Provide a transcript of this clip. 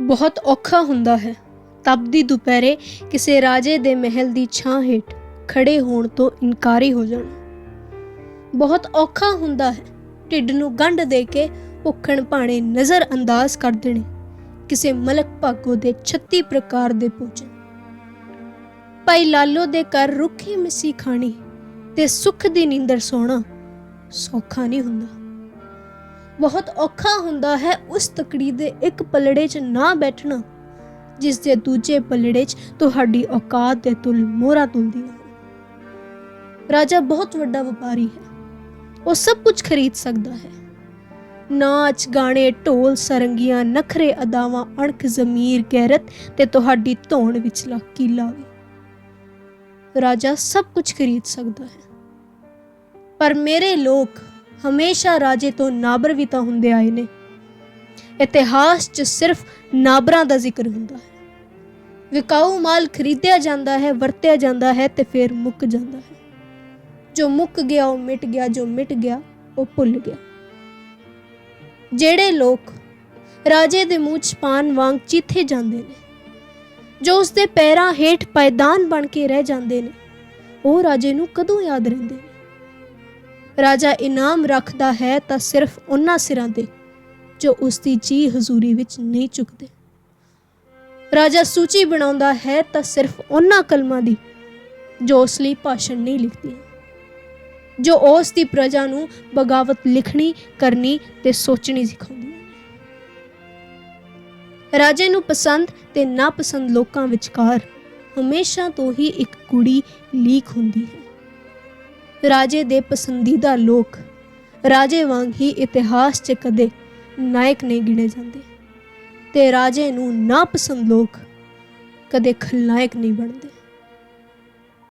ਬਹੁਤ ਔਖਾ ਹੁੰਦਾ ਹੈ। ਤਪਦੀ ਦੁਪਹਿਰੇ ਕਿਸੇ ਰਾਜੇ ਦੇ ਮਹਿਲ ਦੀ ਛਾਂ ਹੇਠ ਖੜੇ ਹੋਣ ਤੋਂ ਇਨਕਾਰੀ ਹੋ ਜਾਣਾ। ਬਹੁਤ ਔਖਾ ਹੁੰਦਾ ਹੈ। ਢਿੱਡ ਨੂੰ ਗੰਢ ਦੇ ਕੇ ਭੁੱਖਣ ਭਾਣੇ ਨਜ਼ਰ ਅੰਦਾਜ਼ ਕਰ ਦੇਣੇ। ਕਿਸੇ ਮਲਕ ਭਾਗੋ ਦੇ 36 ਪ੍ਰਕਾਰ ਦੇ ਭੋਜਨ। ਭਾਈ ਲਾਲੋ ਦੇ ਘਰ ਰੁੱਖੀ ਮਿੱਸੀ ਖਾਣੀ ਤੇ ਸੁੱਖ ਦੀ ਨੀਂਦਰ ਸੋਣਾ ਸੌਖਾ ਨਹੀਂ ਹੁੰਦਾ। ਬਹੁਤ ਔਖਾ ਹੁੰਦਾ ਹੈ ਉਸ ਤਕੜੀ ਦੇ ਇੱਕ ਪਲੜੇ 'ਚ ਨਾ ਬੈਠਣਾ, ਜਿਸ ਦੇ ਦੂਜੇ ਪਲੜੇ 'ਚ ਤੁਹਾਡੀ ਔਕਾਤ ਦੇ ਤੁਲ ਮੋਹਰਾ ਤੁਲਦੀਆਂ ਹਨ ਰਾਜਾ ਬਹੁਤ ਵੱਡਾ ਵਪਾਰੀ ਹੈ, ਉਹ ਸਭ ਕੁਝ ਖਰੀਦ ਸਕਦਾ ਹੈ। ਨਾਚ, ਗਾਣੇ, ਢੋਲ, ਸਰੰਗੀਆਂ, ਨਖਰੇ, ਅਦਾਵਾਂ, ਅਣਖ, ਜ਼ਮੀਰ, ਗੈਰਤ ਤੇ ਤੁਹਾਡੀ ਧੌਣ ਵਿਚਲਾ ਕੀਲਾ ਵੀ ਰਾਜਾ ਸਭ ਕੁਝ ਖਰੀਦ ਸਕਦਾ ਹੈ। ਪਰ ਮੇਰੇ ਲੋਕ ਹਮੇਸ਼ਾ ਰਾਜੇ ਤੋਂ ਨਾਬਰ ਵੀ ਤਾਂ ਹੁੰਦੇ ਆਏ ਨੇ। ਇਤਿਹਾਸ 'ਚ ਸਿਰਫ ਨਾਬਰਾਂ ਦਾ ਜ਼ਿਕਰ ਹੁੰਦਾ ਹੈ। ਵਿਕਾਊ ਮਾਲ ਖਰੀਦਿਆ ਜਾਂਦਾ ਹੈ, ਵਰਤਿਆ ਜਾਂਦਾ ਹੈ ਤੇ ਫਿਰ ਮੁੱਕ ਜਾਂਦਾ ਹੈ। ਜੋ ਮੁੱਕ ਗਿਆ, ਉਹ ਮਿਟ ਗਿਆ, ਜੋ ਮਿਟ ਗਿਆ, ਉਹ ਭੁੱਲ ਗਿਆ। ਜਿਹੜੇ ਲੋਕ ਰਾਜੇ ਦੇ ਮੂੰਹ 'ਚ ਪਾਨ ਵਾਂਗ ਚੀਥੇ ਜਾਂਦੇ ਨੇ, ਜੋ ਉਸਦੇ ਪੈਰਾਂ ਹੇਠ ਪਾਇਦਾਨ ਬਣ ਕੇ ਰਹਿ ਜਾਂਦੇ ਨੇ, ਉਹ ਰਾਜੇ ਨੂੰ ਕਦੋਂ ਯਾਦ ਰਹਿੰਦੇ ਨੇ? ਰਾਜਾ ਇਨਾਮ ਰੱਖਦਾ ਹੈ ਤਾਂ ਸਿਰਫ ਉਹਨਾਂ ਸਿਰਾਂ ਤੇ, ਜੋ ਉਸ ਦੀ ਜੀ ਹਜ਼ੂਰੀ ਵਿੱਚ ਨਹੀਂ ਚੁੱਕਦੇ ਰਾਜਾ ਸੂਚੀ ਬਣਾਉਂਦਾ ਹੈ ਤਾਂ ਸਿਰਫ ਉਹਨਾਂ ਕਲਮਾਂ ਦੀ, ਜੋ ਉਸ ਲਈ ਭਾਸ਼ਣ ਨਹੀਂ ਲਿਖਦੀ ਜੋ ਉਸ ਦੀ ਪ੍ਰਜਾ ਨੂੰ ਬਗਾਵਤ ਲਿਖਣੀ, ਕਰਨੀ ਤੇ ਸੋਚਣੀ ਸਿਖਾਉਂਦੀ ਨੇ ਰਾਜੇ ਨੂੰ ਪਸੰਦ ਤੇ ਨਾਪਸੰਦ ਲੋਕਾਂ ਵਿਚਕਾਰ ਹਮੇਸ਼ਾ ਤੋਂ ਹੀ ਇੱਕ ਕੁੜੀ ਲੀਕ ਹੁੰਦੀ ਹੈ। ਰਾਜੇ ਦੇ ਪਸੰਦੀਦਾ ਲੋਕ। ਰਾਜੇ ਵਾਂਗ ਹੀ ਇਤਿਹਾਸ 'ਚ ਕਦੇ ਨਾਇਕ ਨਹੀਂ ਗਿਣੇ ਜਾਂਦੇ। ਤੇ ਰਾਜੇ ਨੂੰ ਨਾਪਸੰਦ ਲੋਕ ਕਦੇ ਖਲਨਾਇਕ ਨਹੀਂ ਬਣਦੇ।